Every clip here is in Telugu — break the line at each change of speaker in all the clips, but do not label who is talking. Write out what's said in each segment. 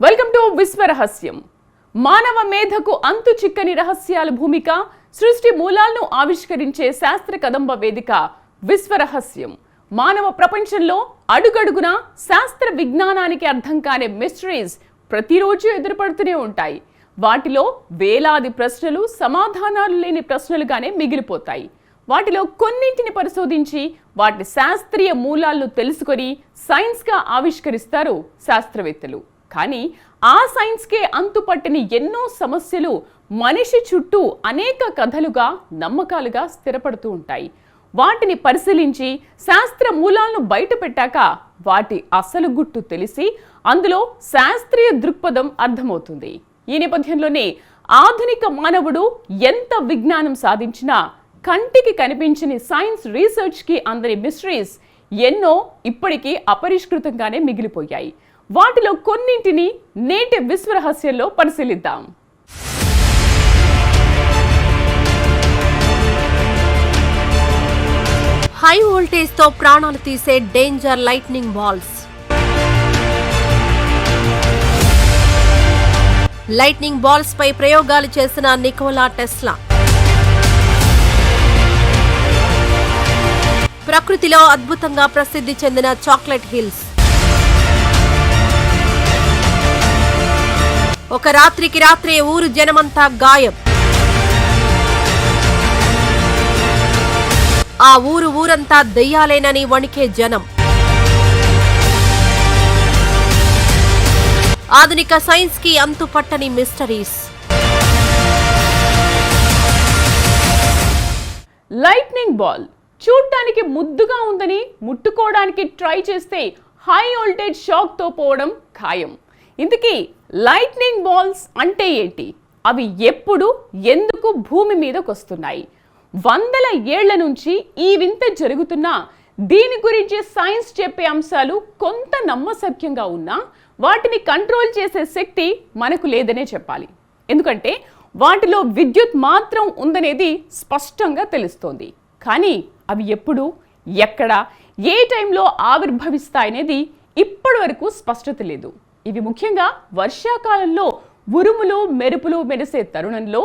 వెల్కమ్ టు విశ్వరహస్యం మానవ మేధకు అంతు చిక్కని రహస్యాల భూమిక సృష్టి మూలాలను ఆవిష్కరించే శాస్త్ర కదంబ వేదిక విశ్వరహస్యం మానవ ప్రపంచంలో అడుగడుగున శాస్త్ర విజ్ఞానానికి అర్థం కాని మిస్టరీస్ ప్రతిరోజు ఎదురుపడుతూనే ఉంటాయి. వాటిలో వేలాది ప్రశ్నలు సమాధానాలు లేని ప్రశ్నలుగానే మిగిలిపోతాయి. వాటిలో కొన్నింటిని పరిశోధించి వాటి శాస్త్రీయ మూలాలను తెలుసుకొని సైన్స్గా ఆవిష్కరిస్తారు శాస్త్రవేత్తలు. కానీ ఆ సైన్స్కే అంతుపట్టని ఎన్నో సమస్యలు మనిషి చుట్టూ అనేక కథలుగా నమ్మకాలుగా స్థిరపడుతూ ఉంటాయి. వాటిని పరిశీలించి శాస్త్ర మూలాలను బయటపెట్టాక వాటి అసలు గుట్టు తెలిసి అందులో శాస్త్రీయ దృక్పథం అర్థమవుతుంది. ఈ నేపథ్యంలోనే ఆధునిక మానవుడు ఎంత విజ్ఞానం సాధించినా కంటికి కనిపించని సైన్స్ రీసెర్చ్కి అందని మిస్టరీస్ ఎన్నో ఇప్పటికీ అపరిష్కృతంగానే మిగిలిపోయాయి. వాటిలో కొన్నింటిని నేటి విశ్వరహస్యంలో పరిశీలిద్దాం.
హై వోల్టేజ్తో ప్రాణాలు తీసే danger lightning balls lightning balls పై ప్రయోగాలు చేసిన నికోలా టెస్లా. ప్రకృతిలో అద్భుతంగా ప్రసిద్ధి చెందిన చాక్లెట్ హిల్స్. ఒక రాత్రికి రాత్రే ఊరు జనమంతా గాయం. ఆ ఊరు ఊరంతా దెయ్యాలేనని వణికే జనం. ఆధునిక సైన్స్కి అంతుపట్టని మిస్టరీస్.
Lightning ball. చూడ్డానికి ముద్దుగా ఉందని ముట్టుకోవడానికి ట్రై చేస్తే హై వోల్టేజ్ షాక్తో పోవడం ఖాయం. ఇంతకీ లైట్నింగ్ బాల్స్ అంటే ఏంటి? అవి ఎప్పుడు ఎందుకు భూమి మీదకు వస్తున్నాయి? వందల ఏళ్ళ నుంచి ఈ వింత జరుగుతున్నా దీని గురించి సైన్స్ చెప్పే అంశాలు కొంత నమ్మసక్యంగా ఉన్నా వాటిని కంట్రోల్ చేసే శక్తి మనకు లేదనే చెప్పాలి. ఎందుకంటే వాటిలో విద్యుత్ మాత్రం ఉందనేది స్పష్టంగా తెలుస్తోంది. కానీ అవి ఎప్పుడు ఎక్కడ ఏ టైంలో ఆవిర్భవిస్తాయనేది ఇప్పటి వరకు స్పష్టత లేదు. ఇవి ముఖ్యంగా వర్షాకాలంలో ఉరుములు మెరుపులు మెరిసే తరుణంలో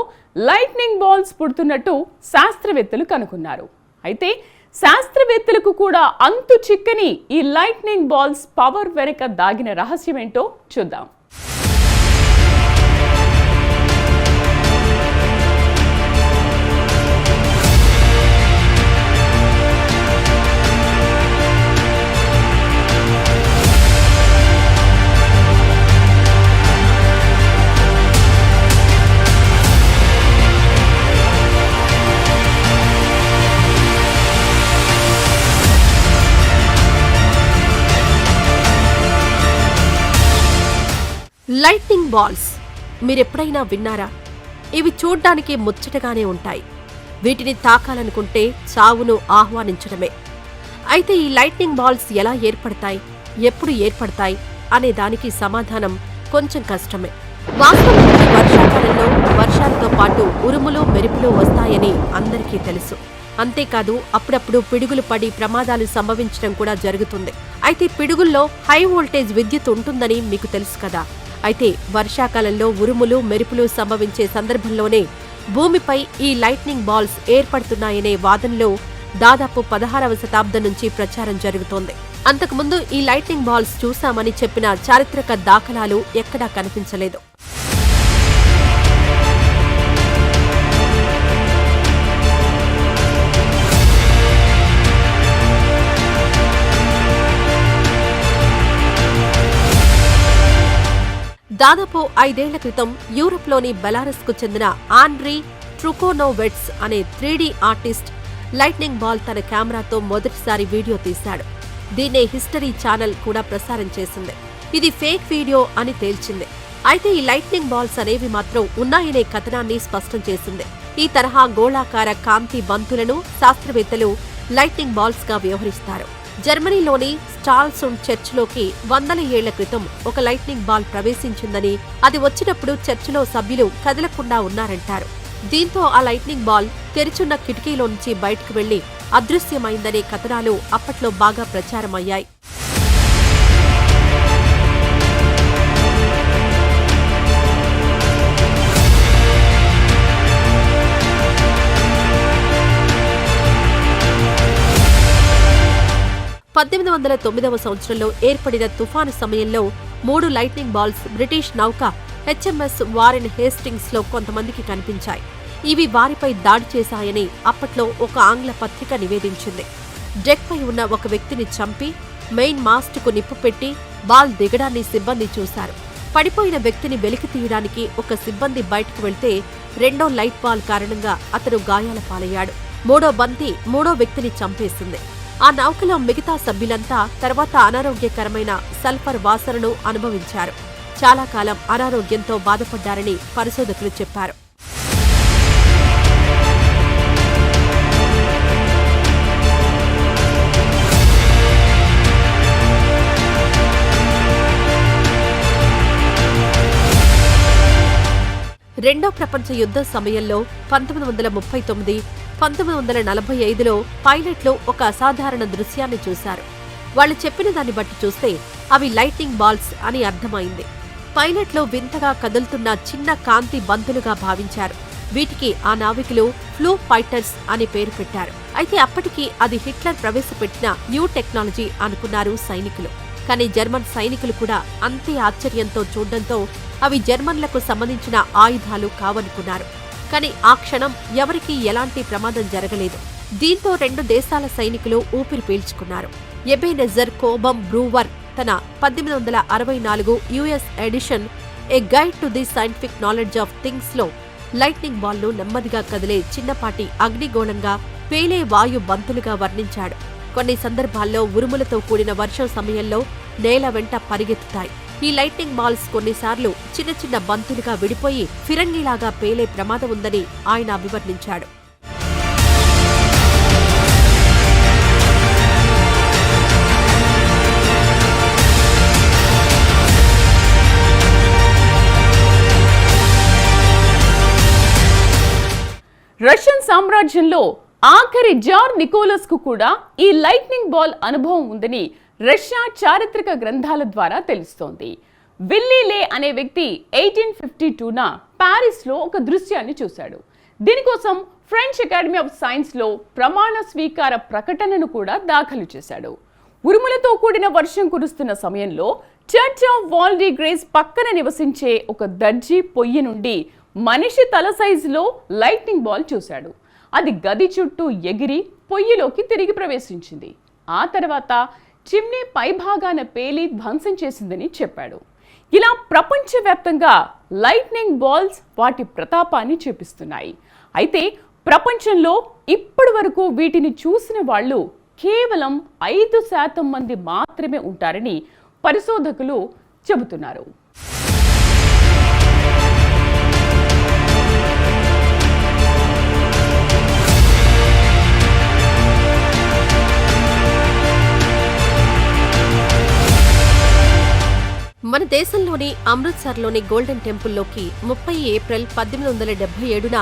లైట్నింగ్ బాల్స్ పుడుతున్నట్టు శాస్త్రవేత్తలు కనుక్కున్నారు. అయితే శాస్త్రవేత్తలకు కూడా అంతు చిక్కని ఈ లైట్నింగ్ బాల్స్ పవర్ వెనక దాగిన రహస్యం ఏంటో చూద్దాం.
లైట్నింగ్ బాల్స్ మీరెప్పుడైనా విన్నారా? ఇవి చూడ్డానికి ముచ్చటగానే ఉంటాయి. వీటిని తాకాలనుకుంటే చావును ఆహ్వానించడమే. అయితే ఈ లైట్నింగ్ బాల్స్ ఎలా ఏర్పడతాయి? ఎప్పుడు ఏర్పడతాయి? అనే దానికి సమాధానం కొంచెం కష్టమే. వాస్తవానికి వర్షాకాలంలో వర్షాలతో పాటు ఉరుములు మెరుపులు వస్తాయని అందరికీ తెలుసు. అంతేకాదు అప్పుడప్పుడు పిడుగులు పడి ప్రమాదాలు సంభవించడం కూడా జరుగుతుంది. అయితే పిడుగుల్లో హై వోల్టేజ్ విద్యుత్ ఉంటుందని మీకు తెలుసు కదా. అయితే వర్షాకాలంలో ఉరుములు మెరుపులు సంభవించే సందర్భంలోనే భూమిపై ఈ లైట్నింగ్ బాల్స్ ఏర్పడుతున్నాయనే వాదనలో దాదాపు పదహారవ శతాబ్దం నుంచి ప్రచారం జరుగుతోంది. అంతకుముందు ఈ లైట్నింగ్ బాల్స్ చూశామని చెప్పిన చారిత్రక దాఖలాలు ఎక్కడా కనిపించలేదు. దాదాపు ఐదేళ్ళ క్రితం యూరప్లోని బెలారస్కు చెందిన ఆండ్రీ ట్రుకోనోవెట్స్ అనే త్రీడీ ఆర్టిస్ట్ లైట్నింగ్ బాల్ తన కెమెరాతో మొదటిసారి వీడియో తీశాడు. దీన్నే హిస్టరీ ఛానల్ కూడా ప్రసారం చేసింది. ఇది ఫేక్ వీడియో అని తేల్చింది. అయితే ఈ లైట్నింగ్ బాల్స్ అనేవి మాత్రం ఉన్నాయనే కథనాన్ని స్పష్టం చేసింది. ఈ తరహా గోళాకార కాంతి బంతులను శాస్త్రవేత్తలు లైట్నింగ్ బాల్స్గా వ్యవహరిస్తారు. జర్మనీలోని స్టాల్సుండ్ చర్చిలోకి వందల ఏళ్ళ క్రితం ఒక లైట్నింగ్ బాల్ ప్రవేశించిందని అది వచ్చినప్పుడు చర్చిలో సభ్యులు కదలకుండా ఉన్నారంటారు. దీంతో ఆ లైట్నింగ్ బాల్ తెరిచున్న కిటికీలోంచి బయటకు వెళ్ళి అదృశ్యమైందనే కథనాలు అప్పట్లో బాగా ప్రచారమయ్యాయి. పద్దెనిమిది వందల తొమ్మిదవ సంవత్సరంలో ఏర్పడిన తుఫాను సమయంలో మూడు లైట్నింగ్ బాల్స్ బ్రిటిష్ నౌక హెచ్ఎంఎస్ వారెన్ హేస్టింగ్స్లో కొంతమందికి కనిపించాయి. ఇవి వారిపై దాడి చేశాయని అప్పట్లో ఒక ఆంగ్ల పత్రిక నివేదించింది. డెక్పై ఉన్న ఒక వ్యక్తిని చంపి మెయిన్ మాస్ట్కు నిప్పు పెట్టి బాల్ దిగడాన్ని సిబ్బంది చూశారు. పడిపోయిన వ్యక్తిని వెలికి తీయడానికి ఒక సిబ్బంది బయటకు వెళ్తే రెండో లైట్ బాల్ కారణంగా అతను గాయాల పాలయ్యాడు. మూడో బంతి మూడో వ్యక్తిని చంపేసింది. ఆ నౌకలో మిగతా సభ్యులంతా తర్వాత అనారోగ్యకరమైన సల్ఫర్ వాసనను అనుభవించారు. చాలా కాలం అనారోగ్యంతో బాధపడ్డారని పరిశోధకులు చెప్పారు. రెండో ప్రపంచ యుద్ధ సమయంలో పంతొమ్మిది వందల ముప్పై తొమ్మిది పంతొమ్మిది వందల నలభై ఐదులో పైలట్లు ఒక అసాధారణ దృశ్యాన్ని చూశారు. వాళ్ళు చెప్పిన దాన్ని బట్టి చూస్తే అవి లైటింగ్ బాల్స్ అని అర్థమైంది. పైలట్లు వింతగా కదులుతున్న చిన్న కాంతి బంతులుగా భావించారు. వీటికి ఆ నావికులు ఫ్లూ ఫైటర్స్ అని పేరు పెట్టారు. అయితే అప్పటికి అది హిట్లర్ ప్రవేశపెట్టిన న్యూ టెక్నాలజీ అనుకున్నారు సైనికులు. కానీ జర్మన్ సైనికులు కూడా అంతే ఆశ్చర్యంతో చూడడంతో అవి జర్మన్లకు సంబంధించిన ఆయుధాలు కావనుకున్నారు. కానీ ఆ క్షణం ఎవరికీ ఎలాంటి ప్రమాదం జరగలేదు. దీంతో రెండు దేశాల సైనికులు ఊపిరి పీల్చుకున్నారు. ఎబేనెజర్ కోబం బ్రూవర్ తన పద్దెనిమిది వందల అరవై నాలుగు US edition a guide to the scientific knowledge of థింగ్స్లో lightning బాల్ను నెమ్మదిగా కదిలే చిన్నపాటి అగ్నిగోళంగా పేలే వాయు బంతులుగా వర్ణించాడు. కొన్ని సందర్భాల్లో ఉరుములతో కూడిన వర్షం సమయంలో నేల వెంట పరిగెత్తుతాయి. ఈ లైట్నింగ్ బాల్స్ కొన్నిసార్లు చిన్న చిన్న బంతులుగా విడిపోయి ఫిరంగిలాగా పేలే ప్రమాదం ఉందని ఆయన అభివర్ణించాడు
రష్యన్ సామ్రాజ్యంలో ఆఖరి జార్ నికోలస్కు కూడా ఈ లైట్నింగ్ బాల్ అనుభవం ఉందని రష్యా చారిత్రక గ్రంథాల ద్వారా తెలుస్తోంది. విల్లీ లే అనే వ్యక్తి ఎయిటీన్ ఫిఫ్టీ టూన ప్యారిస్లో ఒక దృశ్యాన్ని చూశాడు. దీనికోసం ఫ్రెంచ్ అకాడమీ ఆఫ్ సైన్స్లో ప్రమాణ స్వీకార ప్రకటనను కూడా దాఖలు చేశాడు. ఉరుములతో కూడిన వర్షం కురుస్తున్న సమయంలో చర్చ్ ఆఫ్ వాల్డీ గ్రేస్ పక్కన నివసించే ఒక దర్జీ పొయ్యి నుండి మనిషి తల సైజులో లైట్నింగ్ బాల్ చూశాడు. అది గది చుట్టూ ఎగిరి పొయ్యిలోకి తిరిగి ప్రవేశించింది. ఆ తర్వాత చిమ్నీ పైభాగాన పేలి ధ్వంసం చేసిందని చెప్పాడు. ఇలా ప్రపంచవ్యాప్తంగా లైట్నింగ్ బాల్స్ వాటి ప్రతాపాన్ని చూపిస్తున్నాయి. అయితే ప్రపంచంలో ఇప్పటి వరకు వీటిని చూసిన వాళ్ళు కేవలం ఐదు శాతం మంది మాత్రమే ఉంటారని పరిశోధకులు చెబుతున్నారు.
మన దేశంలోని అమృత్సర్లోని గోల్డెన్ టెంపుల్లోకి ముప్పై ఏప్రిల్ పద్దెనిమిది వందల డెబ్బై ఏడున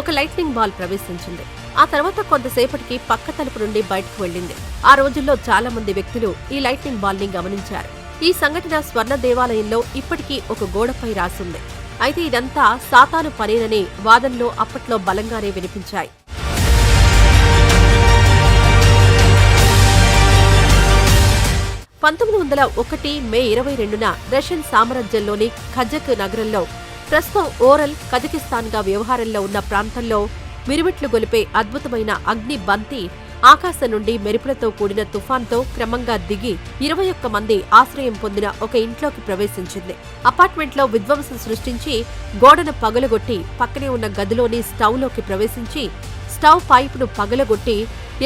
ఒక లైట్నింగ్ బాల్ ప్రవేశించింది. ఆ తర్వాత కొంతసేపటికి పక్క తలుపు నుండి బయటకు వెళ్ళింది. ఆ రోజుల్లో చాలా మంది వ్యక్తులు ఈ లైట్నింగ్ బాల్ని గమనించారు. ఈ సంఘటన స్వర్ణ దేవాలయంలో ఇప్పటికీ ఒక గోడపై రాసుంది. అయితే ఇదంతా సాతాను పనేననే వాదనలు అప్పట్లో బలంగానే వినిపించాయి. పంతొమ్మిది వందల ఒకటి మే ఇరవై రెండున రష్యన్ సామ్రాజ్యంలోని ఖజక్ నగరంలో ప్రస్తుతం ఓరల్ కజకిస్తాన్గా వ్యవహారంలో ఉన్న ప్రాంతంలో మిరుమిట్లు గొలిపే అద్భుతమైన అగ్ని బంతి ఆకాశం నుండి మెరుపులతో కూడిన తుఫాన్తో క్రమంగా దిగి ఇరవై ఒక్క మంది ఆశ్రయం పొందిన ఒక ఇంట్లోకి ప్రవేశించింది. అపార్ట్మెంట్లో విధ్వంసం సృష్టించి గోడను పగలగొట్టి పక్కనే ఉన్న గదిలోని స్టవ్లోకి ప్రవేశించి స్టవ్ పైపును పగలగొట్టి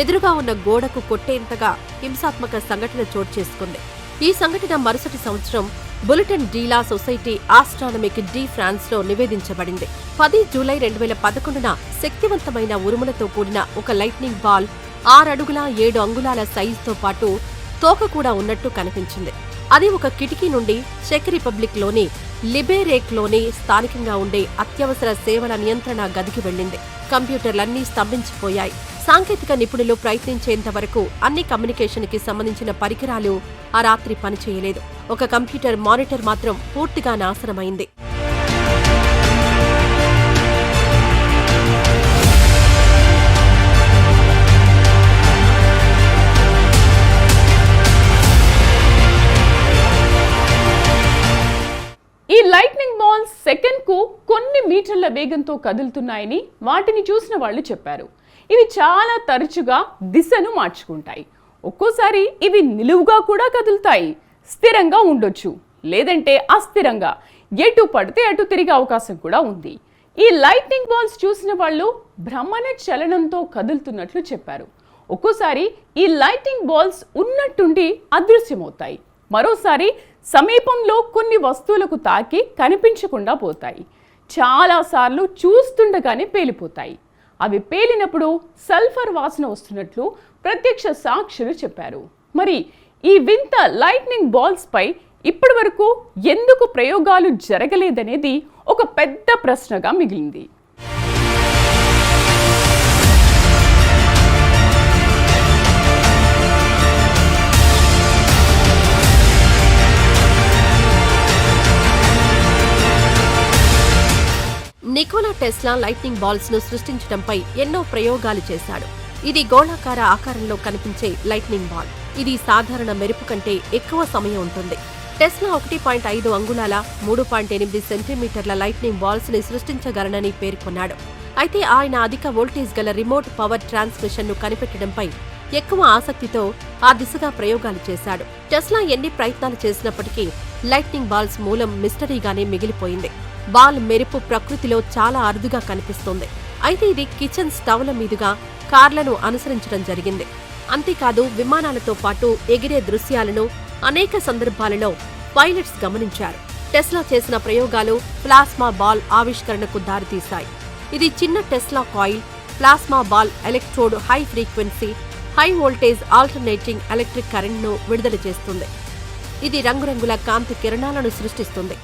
ఎదురుగా ఉన్న గోడకు కొట్టేంతగా హింసాత్మక సంఘటన చోటు చేసుకుంది. ఈ సంఘటన మరుసటి సంవత్సరం బులెటిన్ డీలా సొసైటీ ఆస్ట్రానమిక్ డి ఫ్రాన్స్లో నివేదించబడింది. పది జూలై రెండు వేల పదకొండున శక్తివంతమైన ఉరుములతో కూడిన ఒక లైట్నింగ్ బాల్ ఆరడుగుల ఏడు అంగుళాల సైజుతో పాటు తోక కూడా ఉన్నట్టు కనిపించింది. అది ఒక కిటికీ నుండి చెక్ రిపబ్లిక్ లిబేరేక్లోని స్థానికంగా ఉండే అత్యవసర సేవల నియంత్రణ గదికి వెళ్ళింది. కంప్యూటర్లన్నీ స్తంభించిపోయాయి. సాంకేతిక నిపుణులు ప్రయత్నించేంత వరకు అన్ని కమ్యూనికేషన్కి సంబంధించిన పరికరాలు ఆ రాత్రి పనిచేయలేదు. ఒక కంప్యూటర్ మానిటర్ మాత్రం పూర్తిగా నాశనమైంది.
మీటర్ల వేగంతో కదులుతున్నాయని వాటిని చూసిన వాళ్ళు చెప్పారు. ఇవి చాలా తరచుగా దిశను మార్చుకుంటాయి. ఒక్కోసారి ఇవి నిలువుగా కూడా కదులుతాయి. స్థిరంగా ఉండొచ్చు. లేదంటే అస్థిరంగా. ఎటు పడితే అటు తిరిగే అవకాశం కూడా ఉంది. ఈ లైట్నింగ్ బాల్స్ చూసిన వాళ్ళు భ్రమణ చలనంతో కదులుతున్నట్లు చెప్పారు. ఒక్కోసారి ఈ లైటింగ్ బాల్స్ ఉన్నట్టుండి అదృశ్యమవుతాయి. మరోసారి సమీపంలో కొన్ని వస్తువులకు తాకి కనిపించకుండా పోతాయి. చాలాసార్లు చూస్తుండగానే పేలిపోతాయి. అవి పేలినప్పుడు సల్ఫర్ వాసన వస్తున్నట్లు ప్రత్యక్ష సాక్షులు చెప్పారు. మరి ఈ వింత లైట్నింగ్ బాల్స్పై ఇప్పటివరకు ఇప్పటి వరకు ఎందుకు ప్రయోగాలు జరగలేదనేది ఒక పెద్ద ప్రశ్నగా మిగిలింది.
టెస్లా లైట్నింగ్ బాల్స్ను సృష్టించడంపై ఎన్నో ప్రయోగాలు చేశాడు. ఇది గోళాకార ఆకారంలో కనిపించే లైట్నింగ్ బాల్. ఇది సాధారణ మెరుపు కంటే ఎక్కువ సమయం ఉంటుంది. టెస్లా ఒకటి పాయింట్ ఐదు అంగుళాల మూడు పాయింట్ ఎనిమిది సెంటీమీటర్ల లైట్నింగ్ బాల్స్ని సృష్టించగలనని పేర్కొన్నాడు. అయితే ఆయన అధిక వోల్టేజ్ గల రిమోట్ పవర్ ట్రాన్స్మిషన్ను కనిపెట్టడంపై ఎక్కువ ఆసక్తితో ఆ దిశగా ప్రయోగాలు చేశాడు. టెస్లా ఎన్ని ప్రయత్నాలు చేసినప్పటికీ లైట్నింగ్ బాల్స్ మూలం మిస్టరీగానే మిగిలిపోయింది. బాల్ మెరుపు ప్రకృతిలో చాలా అరుదుగా కనిపిస్తుంది. అయితే ఇది కిచెన్ స్టవ్ల మీదుగా కార్లను అనుసరించడం జరిగింది. అంతేకాదు విమానాలతో పాటు ఎగిరే దృశ్యాలను అనేక సందర్భాలలో పైలట్స్ గమనించారు. టెస్లా చేసిన ప్రయోగాలు ప్లాస్మా బాల్ ఆవిష్కరణకు దారితీశాయి. ఇది చిన్న Tesla coil plasma ball electrode high frequency high voltage alternating electric కరెంట్ను విడుదల చేస్తుంది. ఇది రంగురంగుల కాంతి కిరణాలను సృష్టిస్తుంది.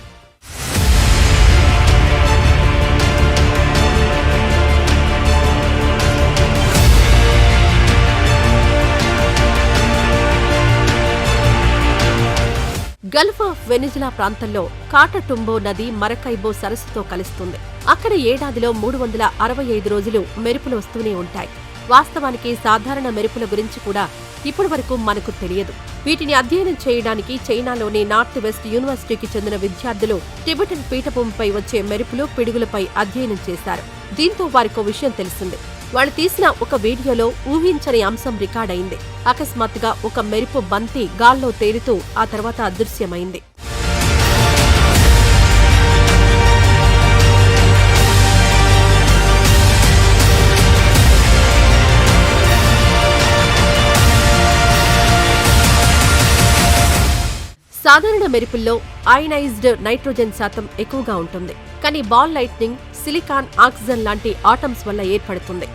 గల్ఫ్ ఆఫ్ వెనిజులా ప్రాంతంలో కాటటుంబో నది మరకైబో సరస్సుతో కలుస్తుంది. అక్కడ ఏడాదిలో మూడు వందల అరవై ఐదు రోజులు మెరుపులు వస్తూనే ఉంటాయి. వాస్తవానికి సాధారణ మెరుపుల గురించి కూడా ఇప్పటి వరకు మనకు తెలియదు. వీటిని అధ్యయనం చేయడానికి చైనాలోని నార్త్ వెస్ట్ యూనివర్సిటీకి చెందిన విద్యార్థులు టిబెటన్ పీఠభూమిపై వచ్చే మెరుపులు పిడుగులపై అధ్యయనం చేశారు. దీంతో వారికో విషయం తెలిసింది. వాళ్ళు తీసిన ఒక వీడియోలో ఊహించని అంశం రికార్డైంది అకస్మాత్తుగా ఒక మెరుపు బంతి గాల్లో తేలుతూ ఆ తర్వాత అదృశ్యమైంది. సాధారణ మెరుపుల్లో అయనైజ్డ్ నైట్రోజన్ శాతం ఎక్కువగా ఉంటుంది. కానీ బాల్ లైట్నింగ్ సిలికాన్ ఆక్సిజన్ లాంటి ఆటమ్స్ వల్ల ఏర్పడుతుంది.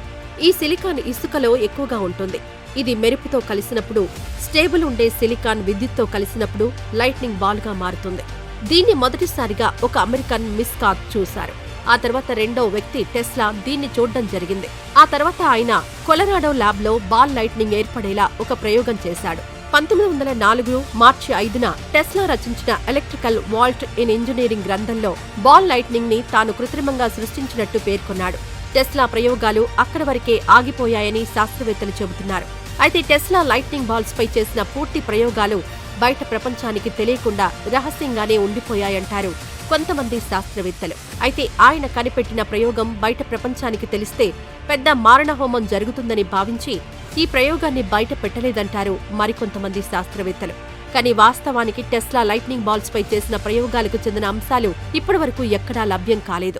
ఈ సిలికాన్ ఇసుకలో ఎక్కువగా ఉంటుంది. ఇది మెరుపుతో కలిసినప్పుడు స్టేబుల్ ఉండే సిలికాన్ విద్యుత్తో కలిసినప్పుడు లైట్నింగ్ బాల్గా మారుతుంది. దీన్ని మొదటిసారిగా ఒక అమెరికన్ మిస్కాత్ చూశారు. ఆ తర్వాత రెండో వ్యక్తి టెస్లా దీన్ని చూడడం జరిగింది. ఆ తర్వాత ఆయన కొలరాడో ల్యాబ్లో బాల్ లైట్నింగ్ ఏర్పడేలా ఒక ప్రయోగం చేశాడు. పంతొమ్మిది వందల నాలుగు మార్చి ఐదున టెస్లా రచించిన ఎలక్ట్రికల్ వాల్ట్ ఇన్ ఇంజనీరింగ్ గ్రంథంలో బాల్ లైట్నింగ్ని తాను కృత్రిమంగా సృష్టించినట్టు పేర్కొన్నాడు. టెస్లా ప్రయోగాలు అక్కడి వరకే ఆగిపోయాయని శాస్త్రవేత్తలు చెబుతున్నారు. అయితే టెస్లా లైట్నింగ్ బాల్స్ పై చేసిన పూర్తి ప్రయోగాలు బయట ప్రపంచానికి తెలియకుండా రహస్యంగానే ఉండిపోయాయంటారు. కొంతమంది శాస్త్రవేత్తలు. అయితే ఆయన కనిపెట్టిన ప్రయోగం బయట ప్రపంచానికి తెలిస్తే పెద్ద మారణహోమం జరుగుతుందని భావించి ఈ ప్రయోగాన్ని బయట పెట్టలేదంటారు మరికొంతమంది శాస్త్రవేత్తలు. కానీ వాస్తవానికి టెస్లా లైట్నింగ్ బాల్స్పై చేసిన ప్రయోగాలకు చెందిన అంశాలు ఇప్పటివరకు ఎక్కడా లభ్యం కాలేదు.